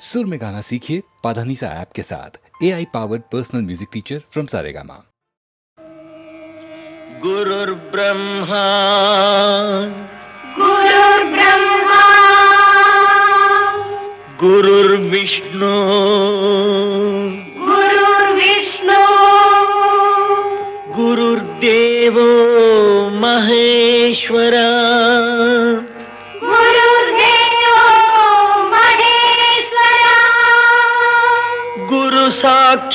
सुर में गाना सीखिए पाधानीसा ऐप के साथ। A I powered personal music teacher from Saregama गुरुर् Brahma. गुरुर ब्रह्मा। गुरुर्विष्णु गुरुर्विष्णु गुरुर्देवो महेश्वरा।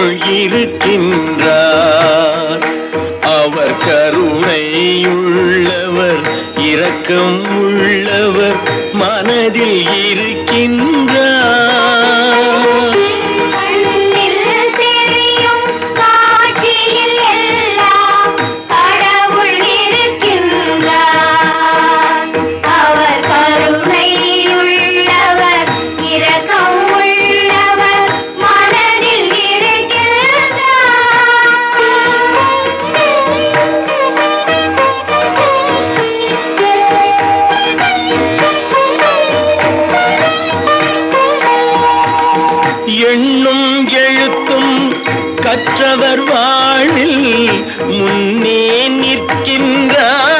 நமக்குள் இருக்கின்றார். அவர் கருணை உள்ளவர் இரக்கம் உள்ளவர் மனதில் இருக்கின்றார். எண்ணும் எழுத்தும் கற்றவர் வாழில் முன்னே நிற்கின்றார்.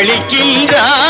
அழிக்கின்றான்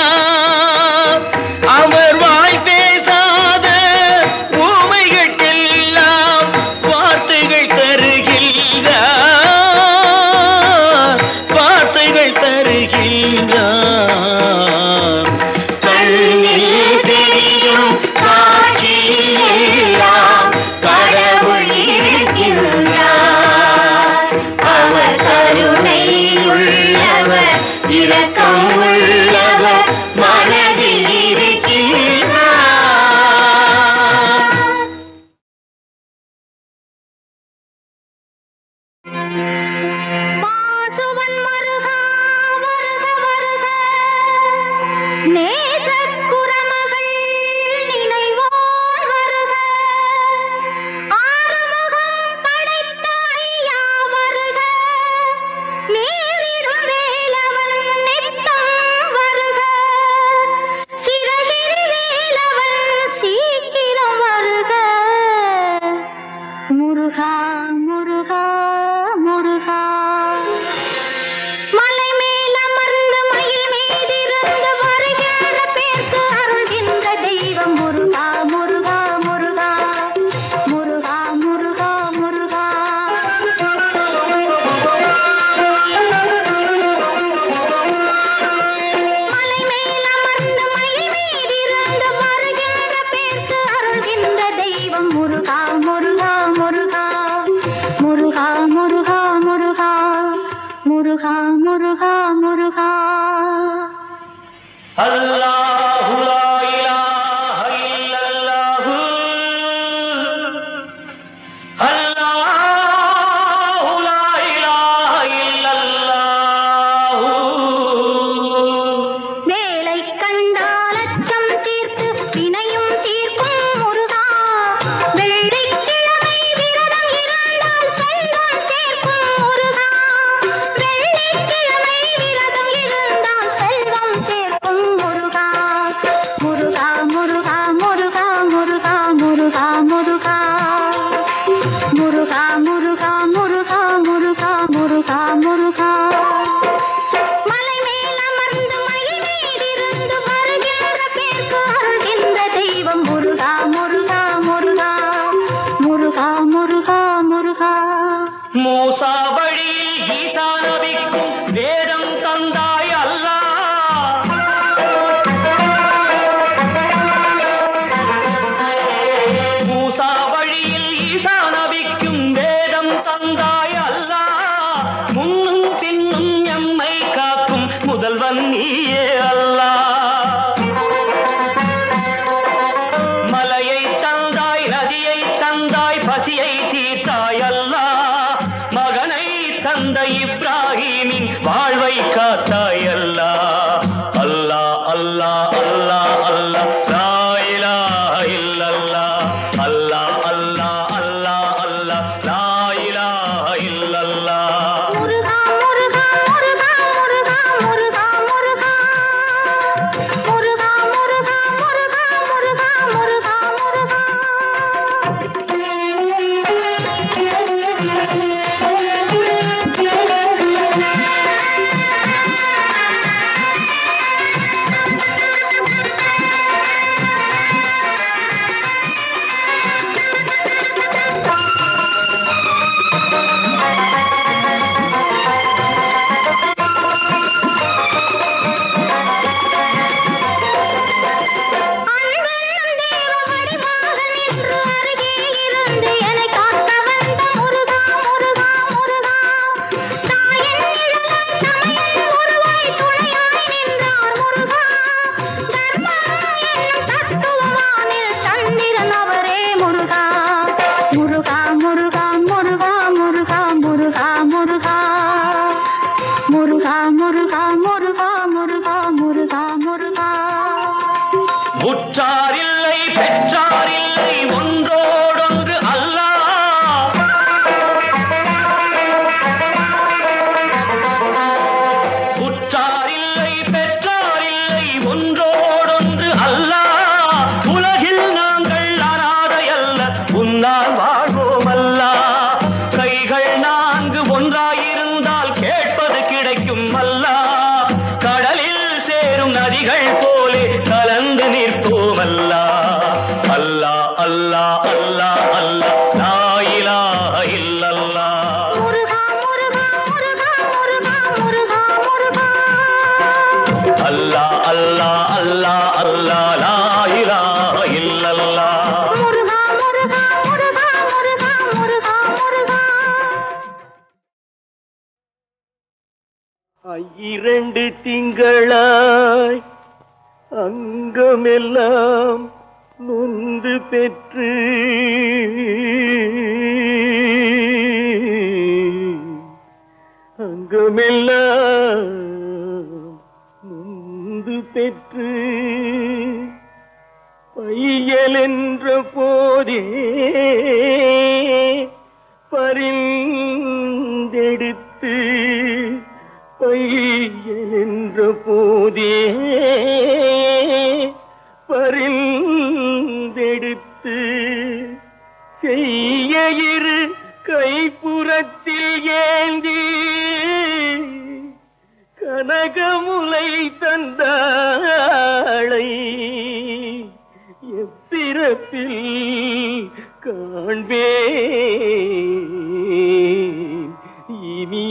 Allah இரண்டு திங்களாய் அங்கமெல்லாம் நொந்து பெற்று. அங்கமெல்லாம் நொந்து பெற்று. பையல் என்ற போதே பரிந்தெடுத்து போதே பரிந்தெடுத்து செய்ய இரு கைப்புறத்தில் ஏந்தி கனகமுலை தந்தாளை எப்பிறப்பில் காண்பே. இனி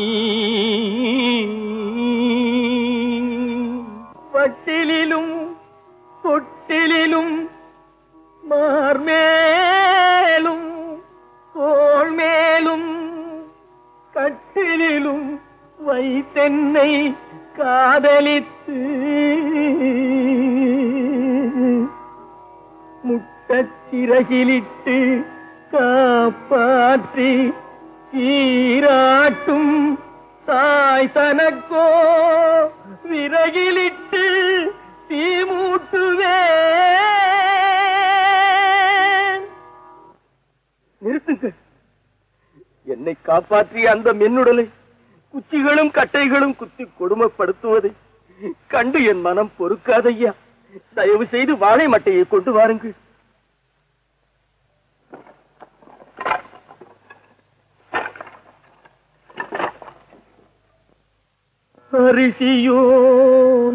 அந்த மின்னுடலை குச்சிகளும் கட்டைகளும் குத்தி கொடுமைப்படுத்துவதை கண்டு என் மனம் பொறுக்காதையா? தயவு செய்து வாழை மட்டையை கொண்டு வாருங்கள். அரிசியோ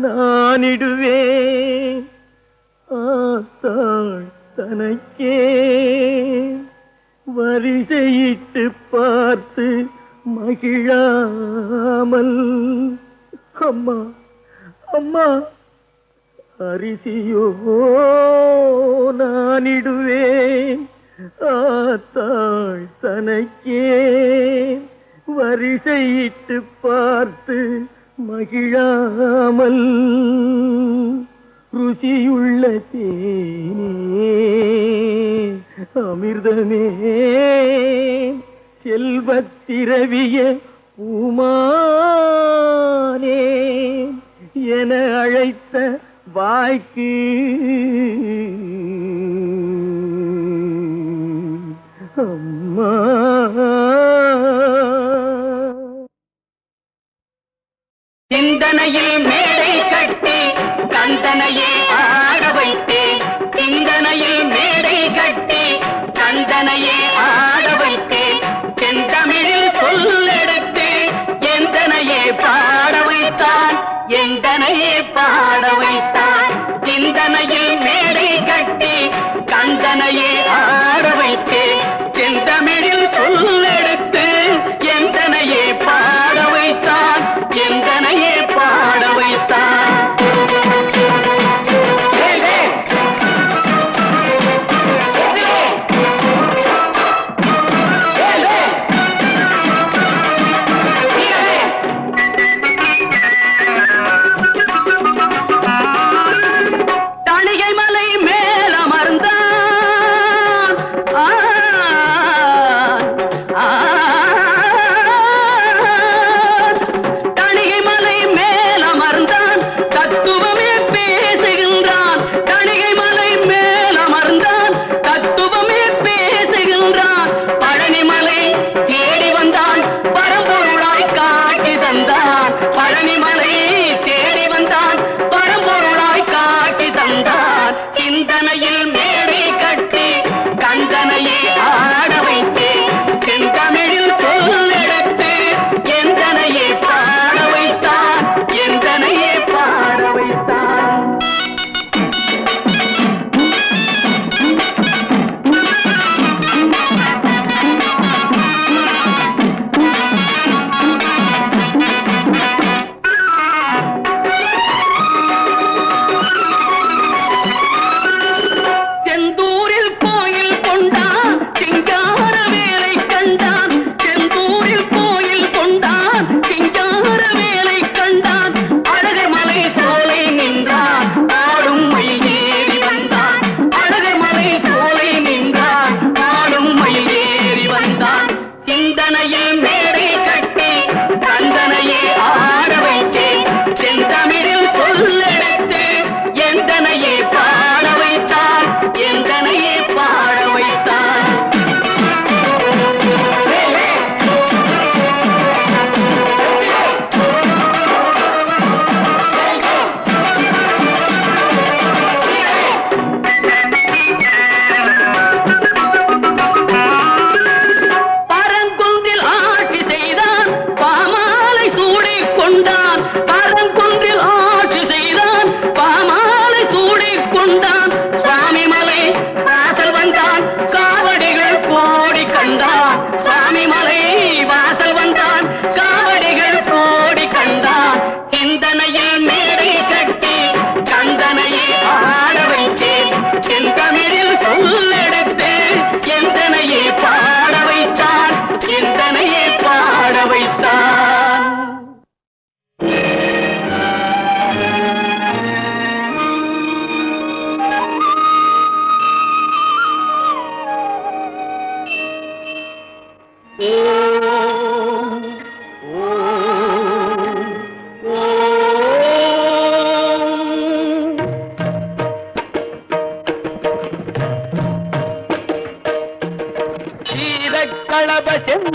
நானிடுவேன் ஆத்தாள் தனக்கே வரிசையிட்டு பார்த்து மகிழாமல். அம்மா அம்மா அரிசியோ நானிடுவேன். ஆத்தாள் தனக்கே வரிசையிட்டு பார்த்து மகிழாமல். ருசியுள்ள தேனே அமிர்தமே. செல்வத்திரவியே உமானே என அழைத்த வாய்க்கு. அம்மா. சிந்தனையில் மேடை கட்டி கந்தனையே ஆட வைத்தேன். சிந்தனையில் மேடை கட்டி கந்தனையே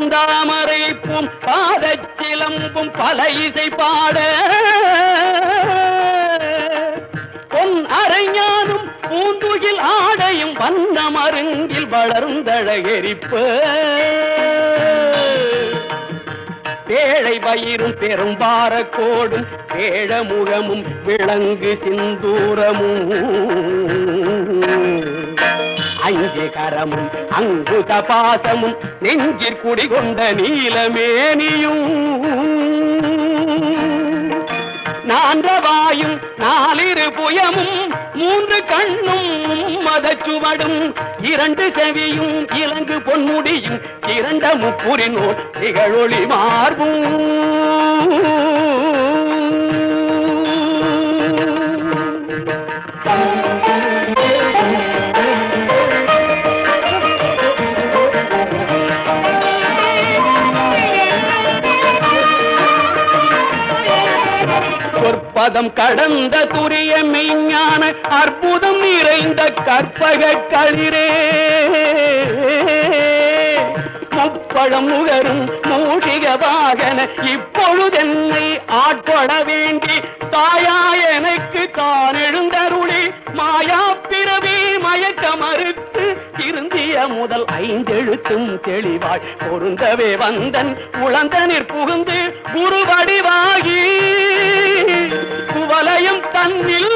செந்தாமரைப்பும் பாதச்சிலம்பும் பல இசை பாட. பொன் அரைஞானும் பூந்துகில் ஆடையும் வந்த மருங்கில் வளர்ந்தழகெரிப்பு. பேழை வயிறும் பெரும்பார கோடும் பேழமுகமும் விளங்கு சிந்தூரமும். அஞ்சு கரமும் அங்குத பாசமும் நெஞ்சிற் குடிகொண்ட நீலமேனியும் நான்றவாயும் நாலிரு புயமும் மூன்று கண்ணும் மதச்சுவடும் இரண்டு செவியும் இலங்கு பொன்முடியும் இரண்ட முப்புரினோர் திகழொளி மார்பும். பதம் கடந்த துரிய மெய்ஞான அற்புதம் நிறைந்த கற்பக களிரே. முப்பழம் முகரும் மூடிக வாகன இப்பொழுதென்னை ஆட்பட வேண்டி தாயா எனக்கு தான் எழுந்தருளி மாயா பிறவி மயக்க மறுத்து திருந்திய முதல் ஐந்தெழுத்தும் தெளிவாய் பொருந்தவே வந்தன் உளந்தனிற் புகுந்து குருவடிவாகி. குவலையும் தன்னில்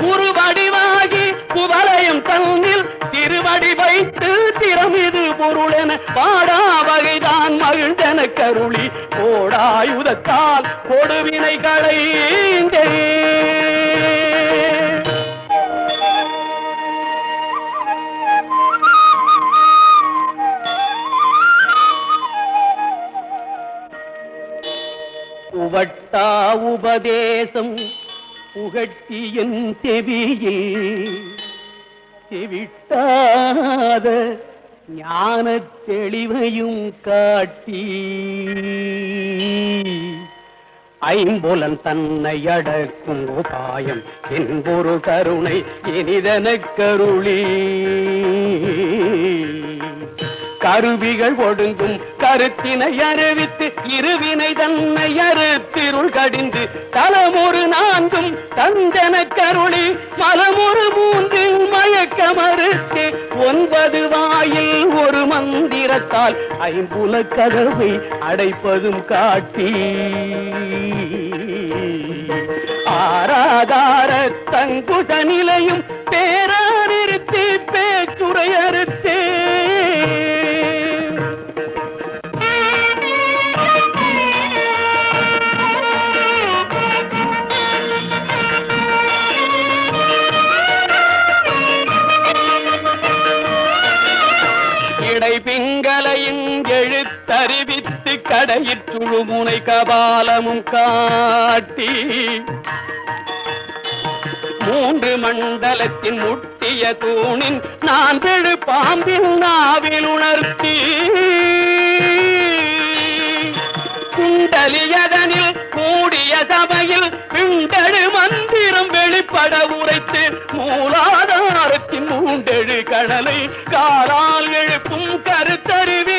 குருவடிவாகி குவலையும் தன்னில். திருவடி வைத்து திறமிது பொருளென பாடா வகைதான் மகிழ்ந்தன கருளி கோடாயுதத்தால் கொடுவினை களைந்தே உவட்டா உபதேசம் புகட்டி என் செவியில் செவிட்டாத ஞான தெளிவையும் காட்டி. ஐம்புலன் தன்னை அடக்கும் உபாயம் என்பொரு கருணை இனிதன கருளி. கருவிகள் ஒடுங்கும். கருத்தினை அறிவித்து இருவினை தன்னை அறுத்திருள் கடிந்து. தலமுறு நான்கும் தந்தன கருளி. மலமுறு மூன்றில் மயக்கமறுத்து ஒன்பது வாயில் ஒரு மந்திரத்தால் ஐம்புல கதவை அடைப்பதும் காட்டி. ஆராதார தங்குத நிலையும் பேரானிருத்தி பேச்சுரை எழுத்தறிவித்து கடையில் துழுமுனை கபாலமும் காட்டி. மூன்று மண்டலத்தின் முட்டிய தூணின் நான் பெழு பாம்பின் நாவில் உணர்த்தி. குண்டலியதனில் கூடிய சபையில் பிண்டழு மந்திரம் வெளிப்பட உரைத்து மூலாதாரத்தின் மூண்டெழு கடலை காலால் எழுப்பும் கருத்தறிவி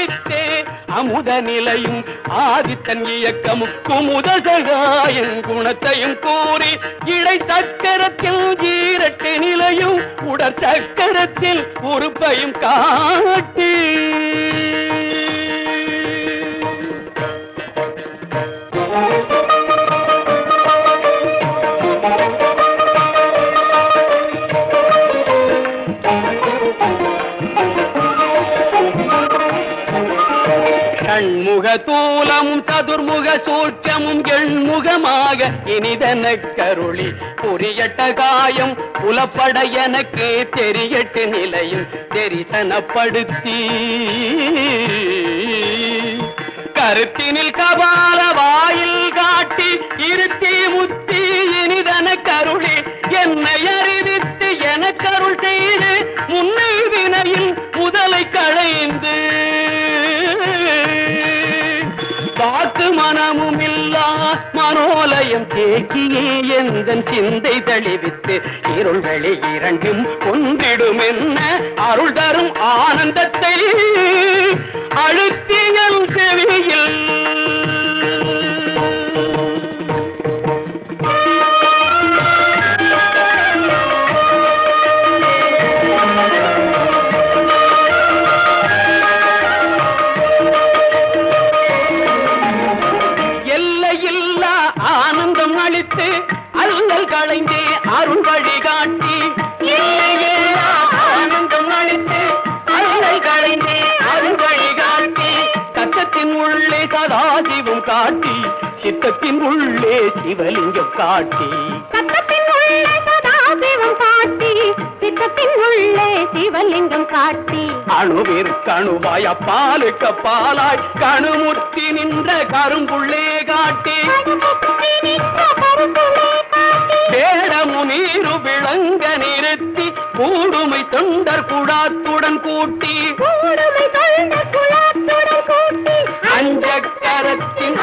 அமுத நிலையும் ஆதித்தன் இயக்கமும் குமுத சகாயன் குணத்தையும் கூறி இடை சக்கரத்தில் ஈரட்டு நிலையும் உடற் சக்கரத்தில் உறுப்பையும் காட்டி கண்முக தூலமும் சதுர்முக சூற்றமும் எண்முகமாக இனிதன கருளி புரியட்ட காயம் புலப்பட எனக்கு தெரியட்டு நிலையும் தெரிசனப்படுத்தி. கருத்தினில் கபால வாயில் காட்டி இருத்தி முத்தி இனிதன கருளி என்னை அறிவித்து என கருள் செய்து முன்னை வினையில் முதலை களைந்து. வாக்கு மனமும் இல்லா மனோலயம் தேக்கியே எந்தன் சிந்தை தெளிவித்து இருள் வெளி இரண்டும் ஒன்றிடும் என்ன அருள் தரும் ஆனந்தத்தை அழுத்தியல் செவியில். சித்தத்தின் உள்ளே சிவலிங்கம் காட்டி. சத்தத்தின் உள்ளே சதாசிவம் காட்டி சித்தத்தின் உள்ளே சிவலிங்கம் காட்டி. அணுவிற்கு அணுவாய் அப்பாலுக்கு அப்பாலாய் கணுமுத்தி நின்ற கரும்புள்ளே காட்டி. கடுமுத்தி நின்ற கருத்துளே காட்டி. வேடமு நீரு விளங்க நிறுத்தி கூடுமை தொண்டர் குடாத்துடன் கூட்டி. கூடுமை கொண்ட குலத்துடன் கூட்டி. அஞ்சக்கரத்தின்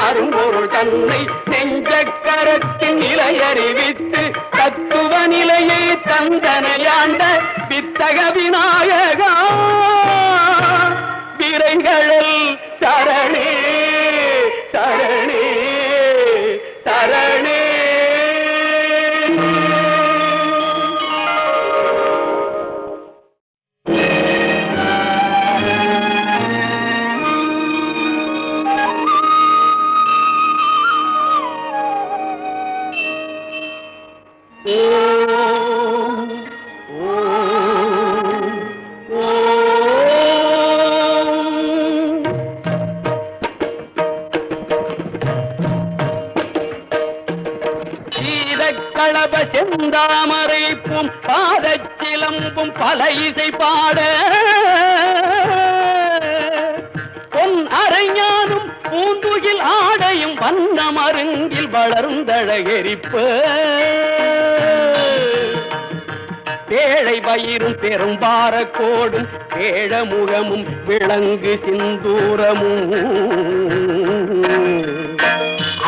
அரும்பொருள் தன்னை நெஞ்சக்கரத்தின் பாட. பொன் அரைஞானும் பூந்துகில் ஆடையும் வந்த மருங்கில் வளர்ந்தழகெரிப்பு பேழை பயிரும் பெரும்பார கோடும் பேழமுகமும் விளங்கு சிந்தூரமும்.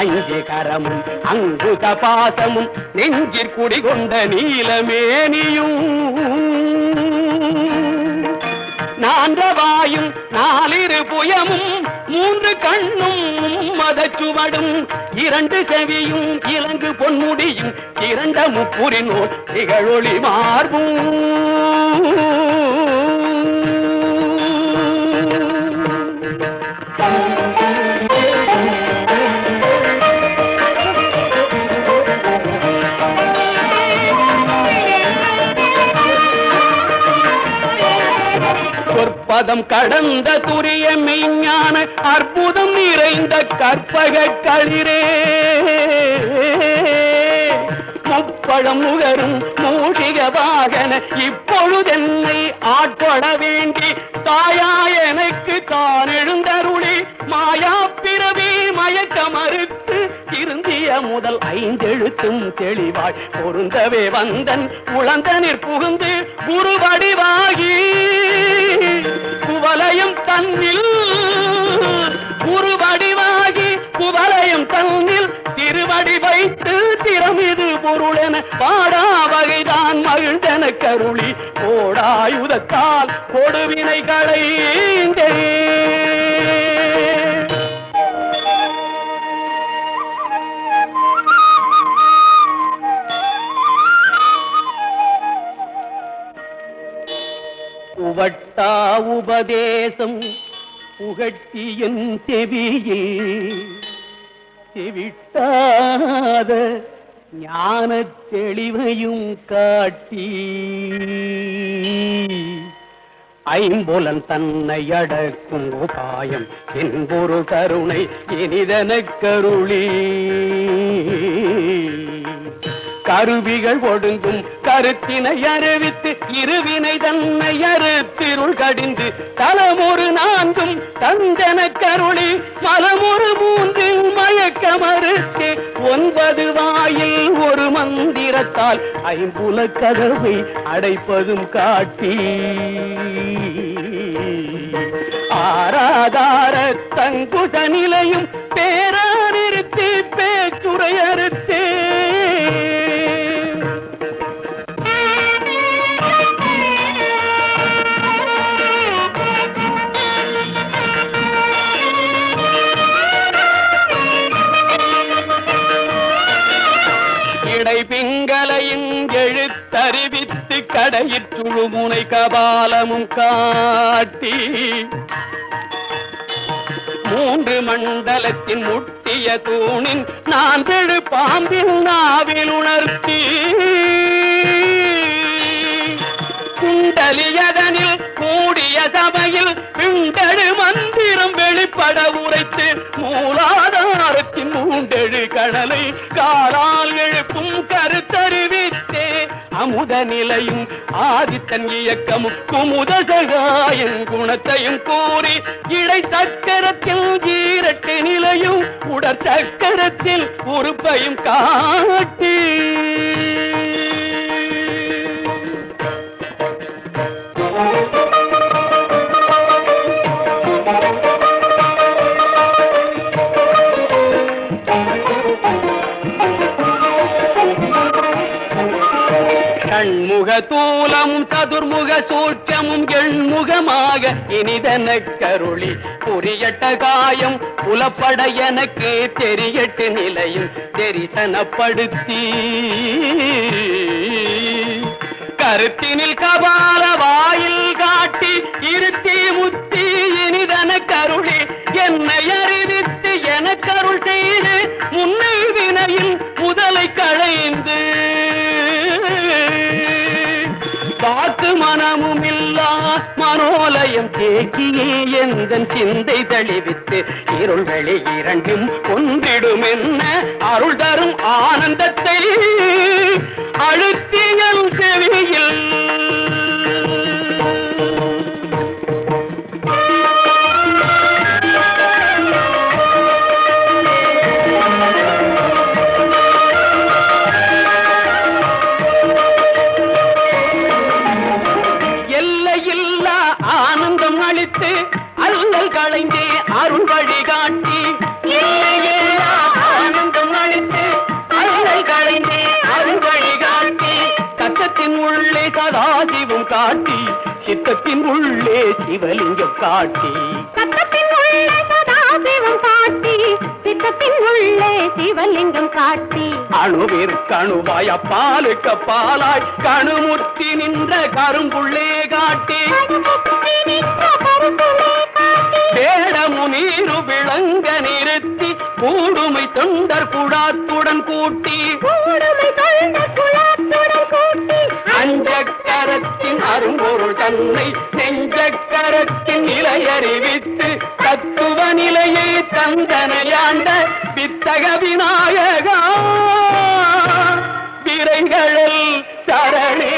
அஞ்சு கரமும் அங்குச பாசமும் நெஞ்சிற் குடிகொண்ட நீலமேனியும். நான்றவாயும் நாலிரு புயமும் மூன்று கண்ணும் மதச்சுவடும். இரண்டு செவியும் இலங்கு பொன்முடியும் இரண்ட முப்புரினோர் திகழொளி மார்பும் சொற்பதம் கடந்த துரிய மெய்ஞான அற்புதம் நிறைந்த கற்பக களிரே. முப்பழம் முகரும் மூடிக வாகன இப்பொழுதென்னை ஆட்கொட வேண்டி தாயா எனக்கு தான் எழுந்தருளி மாயா பிறவி மயக்க மறுத்து திருந்திய முதல் ஐந்தெழுத்தும் தெளிவாய் பொருந்தவே வந்தன் உளந்தனிற் புகுந்து குருவடிவாகி குவலையும் தன்னில் குருவடிவாகி குவலையும் தன்னில் திருவடி வைத்து திறமிது பொருளென பாடா வகைதான் மகிழ்ந்தன கருளி கோடாயுதத்தால் கொடுவினைகளை உபதேசம் புகட்டியன் செவியில் செவிட்டாத ஞான தெளிவையும் காட்டி ஐம்புலன் தன்னை அடக்கும் உபாயம் என்பொரு கருணை இனிதன கருளி. கருவிகள் ஒடுங்கும். கருத்தினை அறிவித்து இருவினை தன்னை அறுத்திருள் கடிந்து. தலமொரு நான்கும் தந்தன கருளி மலமொரு மூன்றில் மயக்க மறுத்து ஒன்பது வாயில் ஒரு மந்திரத்தால் ஐம்புல கதவை அடைப்பதும் காட்டி. ஆராதார தங்குத நிலையும் பேரா எழுத்தறிவித்து கடையிற்றுழு முனை கபாலமும் காட்டி மூன்று மண்டலத்தின் முட்டிய தூணின் நான் பெழு பாம்பின் நாவில் உணர்த்தி. குண்டலியதனில் கூடிய சபையில் பிண்டழு மந்திரம் வெளிப்பட உரைத்து மூலாதாரத்தின் மூண்டெழு கடலை காலால் எழுப்பும் கருத்தறிவி அமுத நிலையும் ஆதித்தன் இயக்கமுக்கும் குமுத குணத்தையும் கூறி இடை சக்கரத்தில் ஈரட்டு நிலையும் உடற் சக்கரத்தில் உறுப்பையும் காட்டி. தூலமும் சதுர்முக சூற்றமும் எண்முகமாக இனிதன கருளி புரியட்ட காயம் புலப்பட எனக்கு தெரியட்டு நிலையும் தெரிசனப்படுத்தி. கருத்தினில் கபால வாயில் காட்டி இருத்தி முத்தி இனிதன கருளி என்னை அறிவித்து என கருள் செய்து முன்ன மனோலயம் தேக்கியே எந்தன் சிந்தை தளிவித்து இருள் வெளி இரண்டும் ஒன்றிடும் என்ன அருள் தரும் ஆனந்தத்தை அழுத்தியல் செவியில். சதாசிவம் காட்டி சித்தத்தின் உள்ளே சிவலிங்கம் காட்டி. சத்தத்தின் உள்ளே சதாசிவம் காட்டி சித்தத்தின் உள்ளே சிவலிங்கம் காட்டி. அணுவிற்கணுவாய் அப்பாலுக்கு பாலாய் கணுமுத்தி நின்ற கரும்புள்ளே காட்டி. வேடமு நீரு விளங்க நிறுத்தி கூடுமை தொண்டர் குழாத்துடன் கூட்டி கூடுமை கொண்ட குலத்துடன் கூட்டி அஞ்சக்கரத்தின் அரும்பொருள் தன்னை நெஞ்சக்கரத்தின் நிலையறிவித்து தத்துவ நிலையை தந்தனையாண்ட வித்தக விநாயகா. விரைகளில் சரணே.